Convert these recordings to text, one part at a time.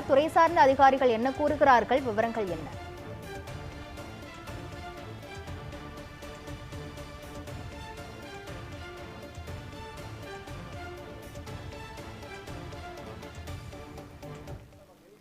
துறை சார்ந்த அதிகாரிகள் என்ன கூறுகிறார்கள்? விவரங்கள் என்ன?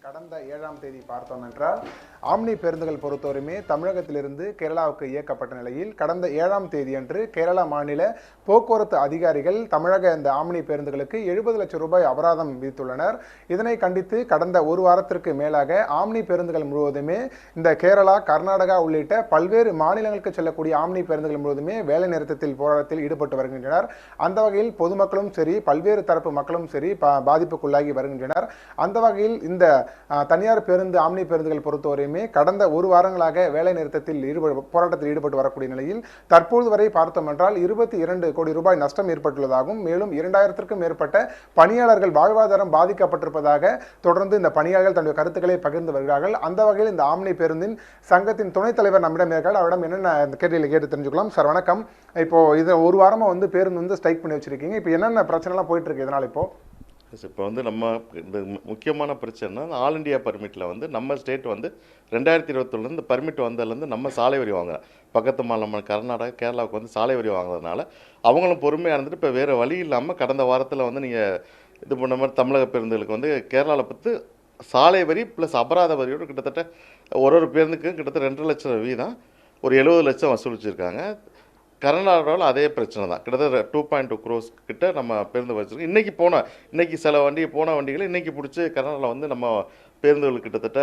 கடந்த ஏழாம் தேதி பார்த்தோம் என்றால் ஆம்னி பேருந்துகள் பொறுத்தவரையுமே தமிழகத்திலிருந்து கேரளாவுக்கு இயக்கப்பட்ட நிலையில் கடந்த ஏழாம் தேதியன்று கேரளா மாநில போக்குவரத்து அதிகாரிகள் தமிழக இந்த ஆம்னி பேருந்துகளுக்கு எழுபது லட்சம் ரூபாய் அபராதம் விதித்துள்ளனர். இதனை கண்டித்து கடந்த ஒரு வாரத்திற்கு மேலாக ஆம்னி பேருந்துகள் முழுவதுமே இந்த கேரளா கர்நாடகா உள்ளிட்ட பல்வேறு மாநிலங்களுக்கு செல்லக்கூடிய ஆம்னி பேருந்துகள் முழுவதுமே வேலை நிறுத்தத்தில் போராட்டத்தில் ஈடுபட்டு வருகின்றனர். அந்த வகையில் பொதுமக்களும் சரி பல்வேறு தரப்பு மக்களும் சரி பா- பாதிப்புக்குள்ளாகி வருகின்றனர். அந்த வகையில் இந்த தனியார் பேருந்து ஆம்னி பேருந்துகள் பொறுத்தவரையுமே கடந்த ஒரு வாரங்களாக வேலை நிறுத்தத்தில் ஈடுபடு போராட்டத்தில் ஈடுபட்டு வரக்கூடிய நிலையில் தற்போது வரை பார்த்தோம் என்றால் இருபத்தி இரண்டு கோடி ரூபாய் நஷ்டம் ஏற்பட்டுள்ளதாகவும் மேலும் இரண்டாயிரத்திற்கும் மேற்பட்ட பணியாளர்கள் வாழ்வாதாரம் பாதிக்கப்பட்டிருப்பதாக தொடர்ந்து இந்த பணியாளர்கள் தன்னுடைய கருத்துக்களை பகிர்ந்து வருகிறார்கள். அந்த வகையில் இந்த ஆம்னி பேருந்தின் சங்கத்தின் துணைத் தலைவர் நம்மிடம் இருக்கார். அவரிடம் என்னென்ன கேள்வியில் கேட்டு தெரிஞ்சுக்கலாம். சார் வணக்கம். இப்போ இது ஒரு வாரமாக வந்து பேருந்து வந்து ஸ்ட்ரைக் பண்ணி வச்சிருக்கீங்க. இப்போ என்னென்ன பிரச்சனைலாம் போயிட்டு இருக்கு இதனால் இப்போ? இப்போ வந்து நம்ம இந்த முக்கியமான பிரச்சனைனா ஆல் இண்டியா பர்மிட்டில் வந்து நம்ம ஸ்டேட் வந்து ரெண்டாயிரத்தி இருபத்தொன்னுலேருந்து பர்மிட் வந்ததுலேருந்து நம்ம சாலை வரி வாங்குறோம் பக்கத்து மாநிலம் கர்நாடகா கேரளாவுக்கு வந்து சாலை வரி வாங்குறதுனால அவங்களும் பொறுமையாக இருந்துட்டு இப்போ வேறு வழி இல்லாமல் கடந்த வாரத்தில் வந்து நீங்கள் இது பண்ண மாதிரி தமிழக பேருந்துகளுக்கு வந்து கேரளாவில் பற்றி சாலை வரி ப்ளஸ் அபராத வரியோடு கிட்டத்தட்ட ஒரு ஒரு பேருந்துக்கும் கிட்டத்தட்ட ரெண்டு லட்சம் வீதம் ஒரு எழுபது லட்சம் வசூலிச்சிருக்காங்க. கர்நாடகாவில் அதே பிரச்சனை தான். கிட்டத்தட்ட டூ பாயிண்ட் டூ க்ரோஸ் கிட்ட நம்ம பேருந்து வச்சிருக்கோம் இன்றைக்கி போன இன்றைக்கி சில வண்டி போன வண்டிகளை இன்றைக்கி பிடிச்சி கர்நாடகாவில் வந்து நம்ம பேருந்துகள் கிட்டத்தட்ட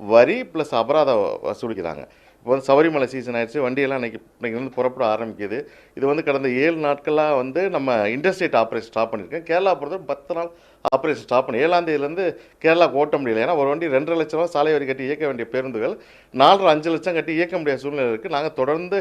வரி ப்ளஸ் அபராதம் வசூலிக்கிறாங்க. இப்போ வந்து சபரிமலை சீசன் ஆயிடுச்சு. வண்டியெல்லாம் இன்னைக்கு இன்னைக்கு வந்து புறப்பட ஆரம்பிக்குது. இது வந்து கடந்த ஏழு நாட்களாக வந்து நம்ம இன்டர்ஸ்டேட் ஆப்ரேஷன் ஸ்டாப் பண்ணியிருக்கேன். கேரளா பொறுத்தவரை பத்து நாள் ஆப்ரேஷன் ஸ்டாப் பண்ணி ஏழாந்தேதியிலேருந்து கேரளா ஓட்ட முடியல. ஏன்னா ஒரு வண்டி ரெண்டரை லட்ச ரூபா சாலை வரி கட்டி இயக்க வேண்டிய பேருந்துகள் நாலரை அஞ்சு லட்சம் கட்டி இயக்க முடியாத சூழ்நிலை இருக்குது நாங்கள் தொடர்ந்து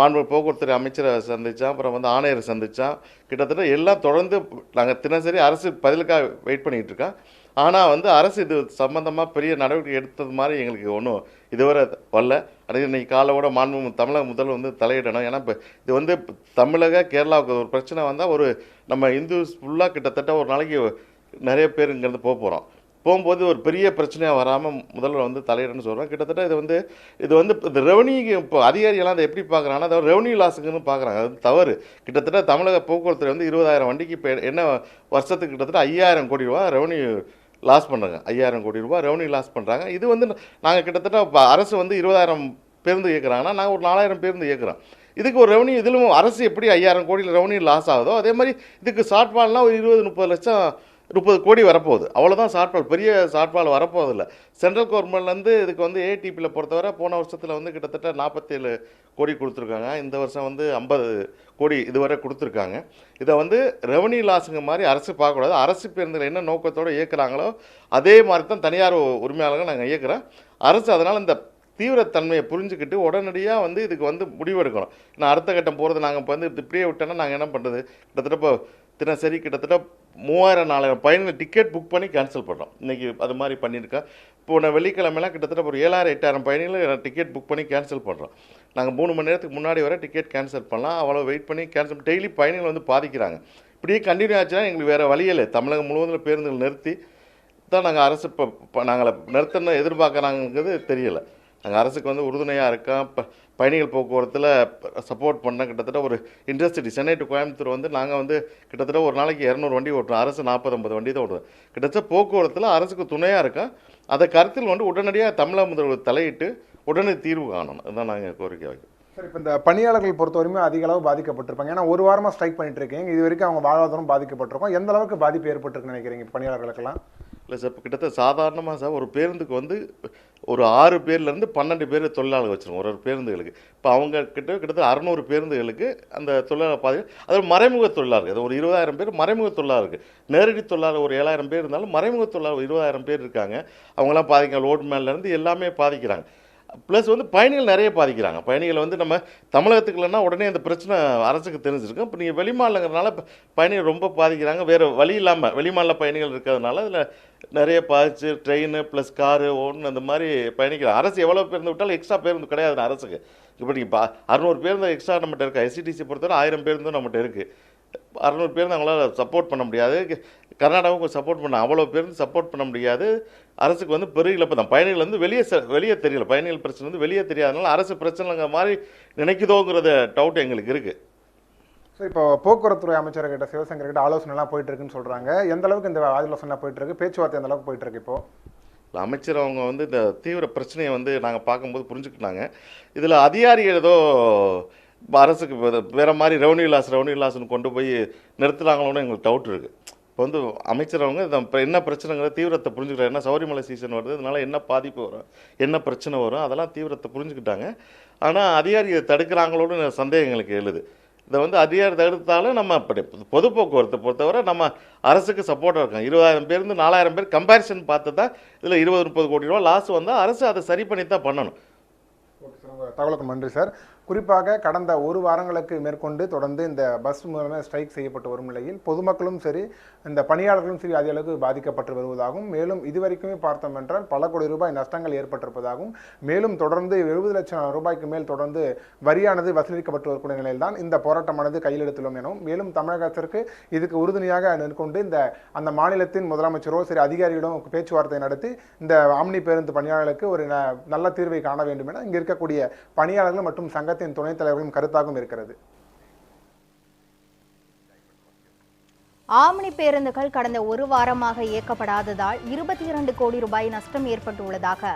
மாண்பு போக்குவரத்துறை அமைச்சரை சந்தித்தோம் அப்புறம் வந்து ஆணையரை சந்தித்தோம் கிட்டத்தட்ட எல்லாம் தொடர்ந்து நாங்கள் தினசரி அரசு பதிலுக்காக வெயிட் பண்ணிகிட்டு இருக்கோம். ஆனால் வந்து அரசு இது சம்பந்தமாக பெரிய நடவடிக்கை எடுத்தது மாதிரி எங்களுக்கு ஒன்றும் இதுவரை வரல. அடுத்து இன்னைக்கு காலோட மாண்பு தமிழக முதல்வர் வந்து தலையிடணும். ஏன்னா இப்போ இது வந்து தமிழக கேரளாவுக்கு ஒரு பிரச்சனை வந்தால் ஒரு நம்ம இந்துஸ் ஃபுல்லாக கிட்டத்தட்ட ஒரு நாளைக்கு நிறைய பேர் இங்கேருந்து போக போகிறோம் போகும்போது ஒரு பெரிய பிரச்சனையாக வராமல் முதல்வர் வந்து தலையிடன்னு சொல்கிறோம் கிட்டத்தட்ட இது வந்து இது வந்து இந்த ரெவன்யூ இப்போ அதிகாரியெல்லாம் அதை எப்படி பார்க்குறாங்கன்னா அதாவது ரெவன்யூ லாஸுக்குன்னு பார்க்குறாங்க அது தவறு. கிட்டத்தட்ட தமிழக போக்குவரத்து வந்து இருபதாயிரம் வண்டிக்கு இப்போ என்ன வருஷத்துக்கு கிட்டத்தட்ட ஐயாயிரம் கோடி ரூபா ரெவன்யூ லாஸ் பண்ணுறாங்க ஐயாயிரம் கோடி ரூபாய் ரெவன்யூ லாஸ் பண்ணுறாங்க இது வந்து நாங்கள் கிட்டத்தட்ட அரசு வந்து இருபதாயிரம் பேருந்து இயக்குறாங்கன்னா நாங்கள் ஒரு நாலாயிரம் பேருந்து இயக்குறோம். இதுக்கு ஒரு ரெவன்யூ இதிலும் அரசு எப்படி ஐயாயிரம் கோடியில் ரெவன்யூ லாஸ் ஆகுதோ அதே மாதிரி இதுக்கு ஷார்ட்ஃபால்னால் ஒரு இருபது முப்பது லட்சம் முப்பது கோடி வரப்போகுது. அவ்வளோதான் ஷார்ட்ஃபால் பெரிய ஷார்ட்ஃபால் வரப்போதில்ல சென்ட்ரல் கவர்மெண்ட்லேருந்து இதுக்கு வந்து ஏடிபியில் பொறுத்தவரை போன வருஷத்தில் வந்து கிட்டத்தட்ட நாற்பத்தேழு கோடி கொடுத்துருக்காங்க. இந்த வருஷம் வந்து ஐம்பது கோடி இதுவரை கொடுத்துருக்காங்க. இதை வந்து ரெவன்யூ லாஸுங்க மாதிரி அரசு பார்க்கக்கூடாது. அரசு பேருந்துகள் என்ன நோக்கத்தோடு இயக்குறாங்களோ அதே மாதிரி தான் தனியார் உரிமையாளர்கள் நாங்கள் இயக்குறோம். அரசு அதனால் இந்த தீவிரத்தன்மையை புரிஞ்சுக்கிட்டு உடனடியாக வந்து இதுக்கு வந்து முடிவெடுக்கணும். நான் அடுத்த கட்டம் போகிறது நாங்கள் இப்போ வந்து இப்படியே விட்டோன்னா நாங்கள் என்ன பண்ணுறது கிட்டத்தட்ட இப்போ தினசரி கிட்டத்தட்ட மூவாயிரம் நாலாயிரம் பயணிகள் டிக்கெட் புக் பண்ணி கேன்சல் பண்ணுறோம் இன்றைக்கி அது மாதிரி பண்ணியிருக்கேன் போன வெள்ளிக்கிழமைலாம் கிட்டத்தட்ட ஒரு ஏழாயிரம் எட்டாயிரம் பயணிகள் டிக்கெட் புக் பண்ணி கேன்சல் பண்ணுறோம் நாங்கள் மூணு மணி நேரத்துக்கு முன்னாடி வரை டிக்கெட் கேன்சல் பண்ணலாம். அவ்வளோ வெயிட் பண்ணி கேன்சல் டெய்லி பயணிகள் வந்து பாதிக்கிறாங்க. இப்படியே கண்டினியூ ஆச்சுன்னா எங்களுக்கு வேறு வழியில்லை தமிழகம் முழுவதும் பேருந்துகள் நிறுத்தி தான் நாங்கள் அரசு இப்போ நாங்கள் நிறுத்தணும் எதிர்பார்க்குறாங்கிறது தெரியலை. நாங்கள் அரசுக்கு வந்து உறுதுணையாக இருக்கோம். இப்போ பயணிகள் போக்குவரத்தில் சப்போர்ட் பண்ண கிட்டத்தட்ட ஒரு இண்டஸ்ட்ரி சென்னை டு கோயம்புத்தூர் வந்து நாங்கள் வந்து கிட்டத்தட்ட ஒரு நாளைக்கு இரநூறு வண்டி ஓட்டுறோம். அரசு நாற்பது ஐம்பது வண்டி தான் ஓட்டுறோம் கிட்டத்தட்ட போக்குவரத்தில் அரசுக்கு துணையாக இருக்கும் அதை கருத்தில் கொண்டு உடனடியாக தமிழக முதல்வர் தலையிட்டு உடனே தீர்வு காணணும். அதுதான் நாங்கள் கோரிக்கை வைக்கிறோம். சார் இப்போ இந்த பணியாளர்கள் பொறுத்தவரையுமே அதிக அளவு பாதிக்கப்பட்டிருப்பாங்க. ஏன்னா ஒரு வாரமாக ஸ்ட்ரைக் பண்ணிட்டு இருக்கீங்க. இது வரைக்கும் அவங்க வாழ்வாதாரம் பாதிக்கப்பட்டிருக்கோம். எந்த அளவுக்கு பாதிப்பு ஏற்பட்டிருக்குன்னு நினைக்கிறீங்க பணியாளர்களுக்கெல்லாம்? இல்லை சார் இப்போ கிட்டத்தட்ட சாதாரணமாக சார் ஒரு பேருந்துக்கு வந்து ஒரு ஆறு பேர்லேருந்து பன்னெண்டு பேர் தொழிலாளர் வச்சிருக்கோம் ஒரு ஒரு பேருந்துகளுக்கு. இப்போ அவங்க கிட்ட கிட்டத்தட்ட அறநூறு பேருந்துகளுக்கு அந்த தொழிலாளர் பாதி அது மறைமுக தொழிலாளர் அது ஒரு இருபதாயிரம் பேர் மறைமுக தொழிலாளர் இருக்குது நேரடி தொழிலாளர் ஒரு ஏழாயிரம் பேர் இருந்தாலும் மறைமுக தொழிலாளர் இருபதாயிரம் பேர் இருக்காங்க. அவங்களாம் பாதிக்க லோட் மேலேருந்து எல்லாமே பாதிக்கிறாங்க. ப்ளஸ் வந்து பயணிகள் நிறைய பாதிக்கிறாங்க. பயணிகள் வந்து நம்ம தமிழகத்துக்கு இல்லைன்னா உடனே அந்த பிரச்சனை அரசுக்கு தெரிஞ்சிருக்கும். இப்போ நீங்கள் வெளிமாநிலங்கிறனால பயணிகள் ரொம்ப பாதிக்கிறாங்க. வேறு வழி இல்லாமல் வெளிமாநில பயணிகள் இருக்கிறதுனால அதில் நிறைய பாதிச்சு ட்ரெயின் ப்ளஸ் காரு ஒன்று அந்த மாதிரி பயணிக்கிறாங்க அரசு எவ்வளோ பேருந்து விட்டாலும் எக்ஸ்ட்ரா பேருந்து கிடையாது அரசுக்கு. இப்போ நீங்கள் பா அறுநூறு பேருந்து எக்ஸ்ட்ரா நம்மகிட்ட இருக்குது எஸ்சிடிசி பொறுத்தவரை ஆயிரம் பேருந்தும் நம்மகிட்ட இருக்குது அறநூறு பேருந்து அவங்களால சப்போர்ட் பண்ண முடியாது. கர்நாடகாவுக்கு சப்போர்ட் பண்ண அவ்வளோ பேர் சப்போர்ட் பண்ண முடியாது. அரசுக்கு வந்து பெரிய இழப்பு தான். பயணிகள் வந்து வெளியே செ- வெளியே தெரியல. பயணிகள் பிரச்சனை வந்து வெளியே தெரியாதனால அரசு பிரச்சனைங்கிற மாதிரி நினைக்குதோங்கிறத டவுட் எங்களுக்கு இருக்குது ஸோ இப்போ போக்குவரத்துறை அமைச்சர்கிட்ட சிவசங்கர் கிட்ட ஆலோசனை எல்லாம் போயிட்டு இருக்குன்னு சொல்றாங்க. எந்த அளவுக்கு இந்த ஆலோசனை போயிட்டு இருக்கு? பேச்சுவார்த்தை எந்த அளவுக்கு போயிட்டு இருக்கு இப்போ? இல்ல, அமைச்சர் அவங்க வந்து இந்த தீவிர பிரச்சனையை வந்து நாங்கள் பார்க்கும்போது புரிஞ்சுக்கிட்டாங்க. இதில் அதிகாரிகள் ஏதோ அரசுக்கு வேற மாதிரி ரெவன்யூ லாஸ் ரெவன்யூ லாஸ்னு கொண்டு போய் நிறுத்துறாங்களோன்னு எங்களுக்கு டவுட் இருக்குது இப்போ வந்து அமைச்சர் அவங்க இந்த என்ன பிரச்சனைங்கிற தீவிரத்தை புரிஞ்சுக்கிறாங்க என்ன சௌரிமலை சீசன் வருது இதனால என்ன பாதிப்பு வரும் என்ன பிரச்சனை வரும் அதெல்லாம் தீவிரத்தை புரிஞ்சுக்கிட்டாங்க. ஆனால் அதிகாரி இதை தடுக்கிறாங்களோட சந்தேகம் எங்களுக்கு எழுது. இதை வந்து அதிகாரி தடுத்தாலும் நம்ம அப்படி பொது போக்குவரத்தை பொறுத்தவரை நம்ம அரசுக்கு சப்போர்ட்டாக இருக்கோம் இருபதாயிரம் பேருந்து நாலாயிரம் பேர் கம்பேரிசன் பார்த்து தான் இதில் இருபது முப்பது கோடி ரூபா லாஸ் வந்தால் அரசு அதை சரி பண்ணி தான் பண்ணணும். ஓகே தகவலுக்கு நன்றி சார். குறிப்பாக கடந்த ஒரு வாரங்களுக்கு மேற்கொண்டு தொடர்ந்து இந்த பஸ் மூலமாக ஸ்ட்ரைக் செய்யப்பட்டு வரும் நிலையில் பொதுமக்களும் சரி இந்த பணியாளர்களும் சரி அதிக அளவுக்கு பாதிக்கப்பட்டு வருவதாகவும் மேலும் இதுவரைக்குமே பார்த்தோம் என்றால் பல கோடி ரூபாய் நஷ்டங்கள் ஏற்பட்டிருப்பதாகவும் மேலும் தொடர்ந்து எழுபது லட்சம் ரூபாய்க்கு மேல் தொடர்ந்து வரியானது வசூலிக்கப்பட்டு வரக்கூடிய நிலையில் தான் இந்த போராட்டமானது கையில் எடுத்துள்ளோம் எனவும் மேலும் தமிழக அரசிற்கு இதுக்கு உறுதுணையாக நிற்கொண்டு இந்த அந்த மாநிலத்தின் முதலமைச்சரோ சரி அதிகாரிகளிடம் பேச்சுவார்த்தை நடத்தி இந்த ஆம்னி பேருந்து பணியாளர்களுக்கு ஒரு ந- நல்ல தீர்வை காண வேண்டும் என இங்கே இருக்கக்கூடிய பணியாளர்கள் மற்றும் சங்கத்தின் துணைத் தலைவர்களும் கருத்தாகவும் இருக்கிறது. ஆம்னி பேருந்துகள் கடந்த ஒரு வாரமாக இயக்கப்படாததால் இருபத்தி இரண்டு கோடி ரூபாய் நஷ்டம் ஏற்பட்டுள்ளதாக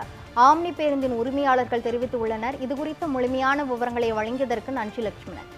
ஆம்னி பேருந்தின் உரிமையாளர்கள் தெரிவித்துள்ளனர். இதுகுறித்த முழுமையான விவரங்களை வழங்கியதற்கு நன்றி லட்சுமணன்.